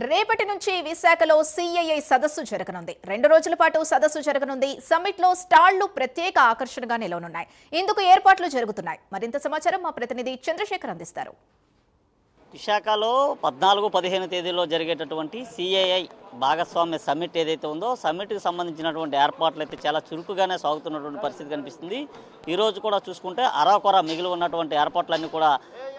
రేపటి నుంచి విశాఖలో సిఐఐ సదస్సు జరగనుంది. రెండు రోజుల పాటు సదస్సు జరగనుంది. సమ్మిట్లో స్టాళ్ళు ప్రత్యేక ఆకర్షణగా నిలవనున్నాయి. ఇందుకు ఏర్పాట్లు జరుగుతున్నాయి. మరింత సమాచారం మా ప్రతినిధి చంద్రశేఖర్ అందిస్తారు. విశాఖలో పద్నాలుగు పదిహేను తేదీలో జరిగేటటువంటి సిఐఐ భాగస్వామ్య సమ్మిట్ ఏదైతే ఉందో సమ్మిట్కి సంబంధించినటువంటి ఏర్పాట్లు అయితే చాలా చురుకుగానే సాగుతున్నటువంటి పరిస్థితి కనిపిస్తుంది. ఈరోజు కూడా చూసుకుంటే అరాకొర మిగిలి ఉన్నటువంటి ఏర్పాట్లన్నీ కూడా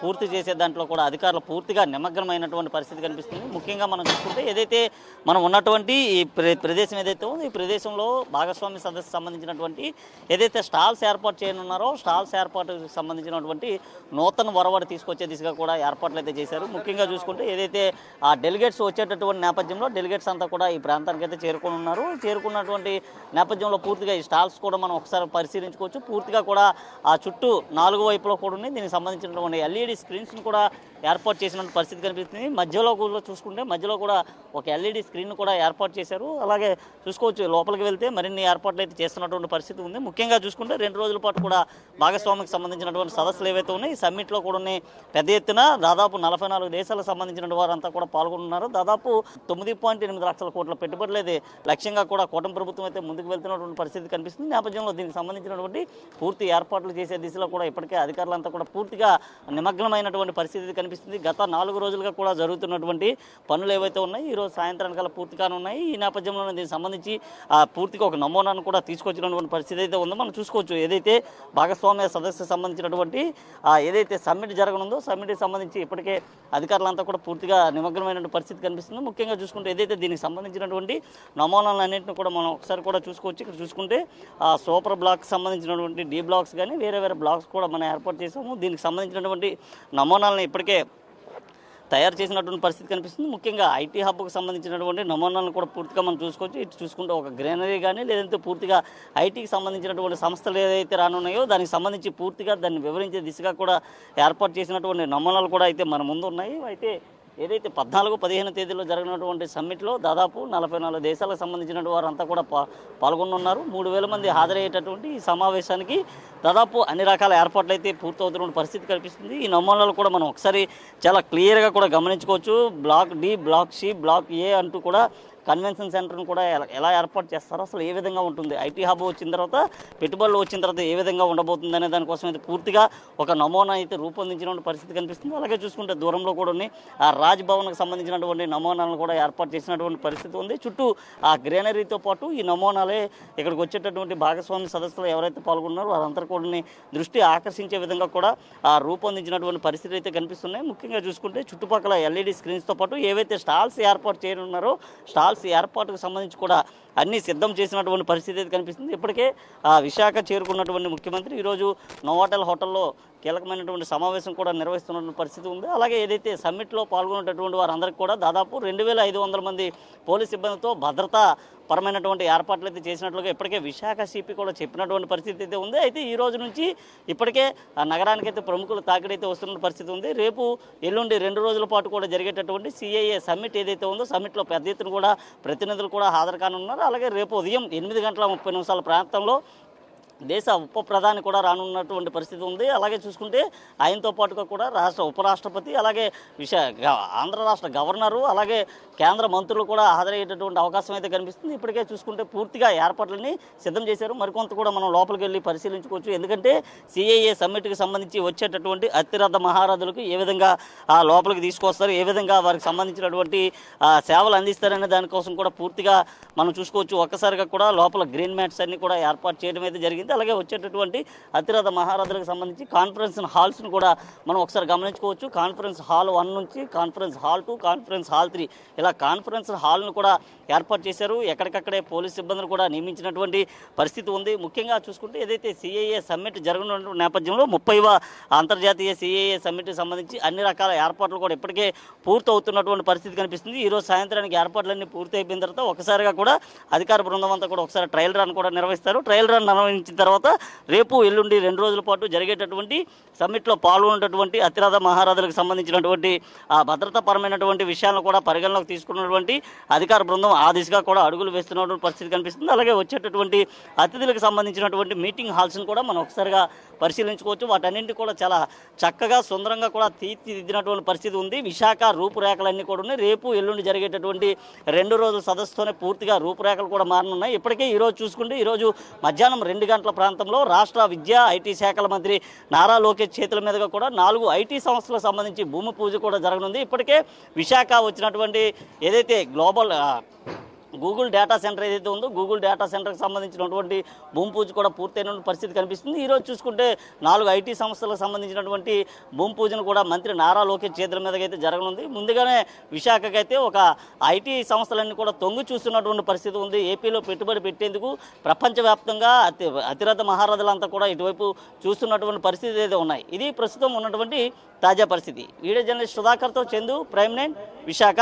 పూర్తి చేసే దాంట్లో కూడా అధికారులు పూర్తిగా నిమగ్నమైనటువంటి పరిస్థితి కనిపిస్తుంది. ముఖ్యంగా మనం చూసుకుంటే ఏదైతే మనం ఉన్నటువంటి ఈ ప్ర- ప్రదేశం ఏదైతే ఉందో ఈ ప్రదేశంలో భాగస్వామ్య సదస్సు సంబంధించినటువంటి ఏదైతే స్టాల్స్ ఏర్పాటు చేయనున్నారో స్టాల్స్ ఏర్పాటుకు సంబంధించినటువంటి నూతన వరవడి తీసుకొచ్చే దిశగా కూడా ఏర్పాట్లు అయితే చేశారు. ముఖ్యంగా చూసుకుంటే ఏదైతే ఆ డెలిగేట్స్ వచ్చేటటువంటి నేపథ్యంలో డెలిగేట్స్ అంతా కూడా ఈ ప్రాంతానికి అయితే చేరుకొని ఉన్నారు చేరుకున్నటువంటి నేపథ్యంలో పూర్తిగా ఈ స్టాల్స్ కూడా మనం ఒకసారి పరిశీలించుకోవచ్చు. పూర్తిగా కూడా ఆ చుట్టూ నాలుగు వైపులో కూడా ఉన్నాయి. దీనికి సంబంధించినటువంటి ఎల్ఈడి స్క్రీన్స్ని కూడా ఏర్పాటు చేసిన పరిస్థితి కనిపిస్తుంది. మధ్యలో కూడా చూసుకుంటే మధ్యలో కూడా ఒక ఎల్ఈడి స్క్రీన్ కూడా ఏర్పాటు చేశారు. అలాగే చూసుకోవచ్చు లోపలికి వెళ్తే మరిన్ని ఏర్పాట్లు అయితే చేస్తున్నటువంటి పరిస్థితి ఉంది. ముఖ్యంగా చూసుకుంటే రెండు రోజుల పాటు కూడా భాగస్వామికి సంబంధించినటువంటి సదస్సులు ఏవైతే ఉన్నాయి ఈ సమ్మిట్లో కూడా ఉన్నాయి. పెద్ద ఎత్తున దాదాపు నలభై నాలుగు దేశాలకు సంబంధించిన వారంతా కూడా పాల్గొంటున్నారు దాదాపు తొమ్మిది పాయింట్ ఎనిమిది లక్షల కోట్ల పెట్టుబడులు అయితే లక్ష్యంగా కూడా కూటమి ప్రభుత్వం అయితే ముందుకు వెళ్తున్నటువంటి పరిస్థితి కనిపిస్తుంది. నేపథ్యంలో దీనికి సంబంధించినటువంటి పూర్తి ఏర్పాట్లు చేసే దిశలో కూడా ఇప్పటికే అధికారులంతా కూడా పూర్తిగా నిమగ్నమైనటువంటి పరిస్థితి కనిపిస్తుంది. గత నాలుగు రోజులుగా కూడా జరుగుతున్నటువంటి పనులు ఏవైతే ఉన్నాయి ఈరోజు రోజు సాయంత్రానికల్లా పూర్తిగానే ఉన్నాయి ఈ నేపథ్యంలో దీనికి సంబంధించి ఆ, పూర్తిగా ఒక నమూనాను కూడా తీసుకొచ్చినటువంటి పరిస్థితి అయితే ఉందో మనం చూసుకోవచ్చు. ఏదైతే భాగస్వామ్య సదస్సు సంబంధించినటువంటి ఏదైతే సమ్మిట్ జరగనుందో సమ్మిట్కి సంబంధించి ఇప్పటికే అధికారులంతా కూడా పూర్తిగా నిమగ్నమైన పరిస్థితి కనిపిస్తుంది. ముఖ్యంగా చూసుకుంటే ఏదైతే దీనికి సంబంధించినటువంటి నమూనాలన్నింటిని కూడా మనం ఒకసారి కూడా చూసుకోవచ్చు. ఇక్కడ చూసుకుంటే ఆ సూపర్ బ్లాక్ సంబంధించినటువంటి డి బ్లాక్స్ కానీ వేరే వేరే బ్లాక్స్ కూడా మనం ఏర్పాటు చేసాము దీనికి సంబంధించినటువంటి నమూనాలను ఇప్పటికే తయారు చేసినటువంటి పరిస్థితి కనిపిస్తుంది. ముఖ్యంగా ఐటీ హబ్కు సంబంధించినటువంటి నమూనాలను కూడా పూర్తిగా మనం చూసుకోవచ్చు. ఇటు చూసుకుంటే ఒక గ్రీనరీ కానీ లేదంటే పూర్తిగా ఐటీకి సంబంధించినటువంటి సంస్థలు ఏదైతే రానున్నాయో దానికి సంబంధించి పూర్తిగా దాన్ని వివరించే దిశగా కూడా ఏర్పాటు చేసినటువంటి నమూనాలు కూడా అయితే మన ముందు ఉన్నాయి. అయితే ఏదైతే పద్నాలుగు పదిహేను తేదీలో జరిగినటువంటి సమ్మిట్లో దాదాపు నలభై నాలుగు దేశాలకు సంబంధించిన వారంతా కూడా పా పాల్గొనున్నారు. మూడు వేల మంది హాజరయ్యేటటువంటి ఈ సమావేశానికి దాదాపు అన్ని రకాల ఏర్పాట్లు అయితే పూర్తవుతున్న పరిస్థితి కనిపిస్తుంది. ఈ నమూనాలు కూడా మనం ఒకసారి చాలా క్లియర్గా కూడా గమనించుకోవచ్చు. Block D block C block A అంటూ కూడా కన్వెన్షన్ సెంటర్ను కూడా ఎలా ఎలా ఏర్పాటు చేస్తారో అసలు ఏ విధంగా ఉంటుంది? ఐటీ హబ్ వచ్చిన తర్వాత పెట్టుబడులు వచ్చిన తర్వాత ఏ విధంగా ఉండబోతుంది అనే దానికోసం అయితే పూర్తిగా ఒక నమూనా అయితే రూపొందించిన పరిస్థితి కనిపిస్తుంది. అలాగే చూసుకుంటే దూరంలో కూడా ఉన్నాయి. ఆ రాజ్భవన్కి సంబంధించినటువంటి నమూనాలను కూడా ఏర్పాటు చేసినటువంటి పరిస్థితి ఉంది. చుట్టూ ఆ గ్రీనరీతో పాటు ఈ నమూనాలే ఇక్కడికి వచ్చేటటువంటి భాగస్వామి సదస్సులో ఎవరైతే పాల్గొన్నారో వారందరూ కూడా దృష్టి ఆకర్షించే విధంగా కూడా ఆ రూపొందించినటువంటి పరిస్థితి అయితే కనిపిస్తున్నాయి. ముఖ్యంగా చూసుకుంటే చుట్టుపక్కల ఎల్ఈడి స్క్రీన్స్తో పాటు ఏవైతే స్టాల్స్ ఏర్పాటు చేయనున్నారో స్టాల్స్ ఏర్పాటుకు సంబంధించి కూడా అన్నీ సిద్ధం చేసినటువంటి పరిస్థితి అయితే కనిపిస్తుంది. ఇప్పటికే ఆ విశాఖ చేరుకున్నటువంటి ముఖ్యమంత్రి ఈరోజు నోవాటెల్ హోటల్లో కీలకమైనటువంటి సమావేశం కూడా నిర్వహిస్తున్నటువంటి పరిస్థితి ఉంది. అలాగే ఏదైతే సమ్మిట్లో పాల్గొనేటటువంటి వారందరికీ కూడా దాదాపు రెండు వేల ఐదు వందల మంది పోలీస్ సిబ్బందితో భద్రతా పరమైనటువంటి ఏర్పాట్లు అయితే చేసినట్లుగా ఇప్పటికే విశాఖ సిపి కూడా చెప్పినటువంటి పరిస్థితి అయితే ఉంది. అయితే ఈ రోజు నుంచి ఇప్పటికే ఆ నగరానికి అయితే ప్రముఖులు తాకిడైతే వస్తున్న పరిస్థితి ఉంది. రేపు ఎల్లుండి రెండు రోజుల పాటు కూడా జరిగేటటువంటి సిఐఏ సమ్మిట్ ఏదైతే ఉందో సమ్మిట్లో పెద్ద ఎత్తున కూడా ప్రతినిధులు కూడా హాజరు కానున్నారు. అలాగే రేపు ఉదయం ఎనిమిది గంటల ముప్పై నిమిషాల ప్రాంతంలో దేశ ఉప ప్రధాని కూడా రానున్నటువంటి పరిస్థితి ఉంది. అలాగే చూసుకుంటే ఆయనతో పాటుగా కూడా రాష్ట్ర ఉపరాష్ట్రపతి అలాగే విష గ- ఆంధ్ర రాష్ట్ర గవర్నరు అలాగే కేంద్ర మంత్రులు కూడా హాజరయ్యేటటువంటి అవకాశం అయితే కనిపిస్తుంది. ఇప్పటికే చూసుకుంటే పూర్తిగా ఏర్పాట్లని సిద్ధం చేశారు. మరికొంత కూడా మనం లోపలికి వెళ్ళి పరిశీలించుకోవచ్చు. ఎందుకంటే సిఐఏ సమ్మిట్కి సంబంధించి వచ్చేటటువంటి అతిరథ మహారథులకు ఏ విధంగా ఆ లోపలికి తీసుకొస్తారు ఏ విధంగా వారికి సంబంధించినటువంటి సేవలు అందిస్తారనే దానికోసం కూడా పూర్తిగా మనం చూసుకోవచ్చు. ఒక్కసారిగా కూడా లోపల గ్రీన్ మ్యాట్స్ అన్ని కూడా ఏర్పాటు చేయడం అయితే జరిగింది. అలాగే వచ్చేటటువంటి అతిరథ మహారథులకు సంబంధించి కాన్ఫరెన్స్ హాల్స్ను కూడా మనం ఒకసారి గమనించుకోవచ్చు. కాన్ఫరెన్స్ హాల్ వన్ నుంచి conference hall two conference hall three ఇలా కాన్ఫరెన్స్ హాల్ను కూడా ఏర్పాటు చేశారు. ఎక్కడికక్కడే పోలీస్ సిబ్బందిని కూడా నియమించినటువంటి పరిస్థితి ఉంది. ముఖ్యంగా చూసుకుంటే ఏదైతే సిఐఏ సమ్మిట్ జరగనున్న నేపథ్యంలో ముప్పైవ అంతర్జాతీయ సిఐఏ సమ్మిట్కి సంబంధించి అన్ని రకాల ఏర్పాట్లు కూడా ఇప్పటికే పూర్తవుతున్నటువంటి పరిస్థితి కనిపిస్తుంది. ఈరోజు సాయంత్రానికి ఏర్పాట్లన్నీ పూర్తి అయిపోయిన తర్వాత ఒకసారిగా కూడా అధికార బృందం అంతా కూడా ఒకసారి ట్రయల్ రన్ కూడా నిర్వహిస్తారు. ట్రయల్ రన్ నిర్వహించిన తర్వాత రేపు ఎల్లుండి రెండు రోజుల పాటు జరిగేటటువంటి సమ్మిట్లో పాల్గొనేటటువంటి అతిరథ మహారాజులకు సంబంధించినటువంటి ఆ భద్రతాపరమైనటువంటి విషయాలను కూడా పరిగణలోకి తీసుకున్నటువంటి అధికార బృందం ఆ దిశగా కూడా అడుగులు వేస్తున్నటువంటి పరిస్థితి కనిపిస్తుంది. అలాగే వచ్చేటటువంటి అతిథులకు సంబంధించినటువంటి మీటింగ్ హాల్స్ని కూడా మనం ఒకసారిగా పరిశీలించుకోవచ్చు. వాటన్నింటి కూడా చాలా చక్కగా సుందరంగా కూడా తీర్చిదిద్దినటువంటి పరిస్థితి ఉంది. విశాఖ రూపురేఖలన్నీ కూడా ఉన్నాయి. రేపు ఎల్లుండి జరిగేటటువంటి రెండు రోజుల సదస్సుతోనే పూర్తిగా రూపురేఖలు కూడా మారనున్నాయి. ఇప్పటికే ఈరోజు చూసుకుంటే ఈరోజు మధ్యాహ్నం రెండు గంటల ప్రాంతంలో రాష్ట్ర విద్యా ఐటీ శాఖల మంత్రి నారా లోకేష్ చేతుల మీదుగా కూడా నాలుగు ఐటీ సంస్థలకు సంబంధించి భూమి పూజ కూడా జరగనుంది. ఇప్పటికే విశాఖ వచ్చినటువంటి ఏదైతే గ్లోబల్ గూగుల్ డేటా సెంటర్ ఏదైతే ఉందో గూగుల్ డేటా సెంటర్కి సంబంధించినటువంటి భూమి పూజ కూడా పూర్తయిన పరిస్థితి కనిపిస్తుంది. ఈరోజు చూసుకుంటే నాలుగు ఐటీ సంస్థలకు సంబంధించినటువంటి భూమి పూజను కూడా మంత్రి నారా లోకేష్ చేతుల మీదకైతే అయితే జరగనుంది. ముందుగానే విశాఖకైతే ఒక ఐటీ సంస్థలన్నీ కూడా తొంగి చూస్తున్నటువంటి పరిస్థితి ఉంది. ఏపీలో పెట్టుబడి పెట్టేందుకు ప్రపంచవ్యాప్తంగా అతి అతిరథ మహారథులంతా కూడా ఇటువైపు చూస్తున్నటువంటి పరిస్థితి అయితే ఉన్నాయి. ఇది ప్రస్తుతం ఉన్నటువంటి తాజా పరిస్థితి. వీడియో జర్నలిస్ట్ సుధాకర్తో చందు ప్రైమ్ నైన్ విశాఖ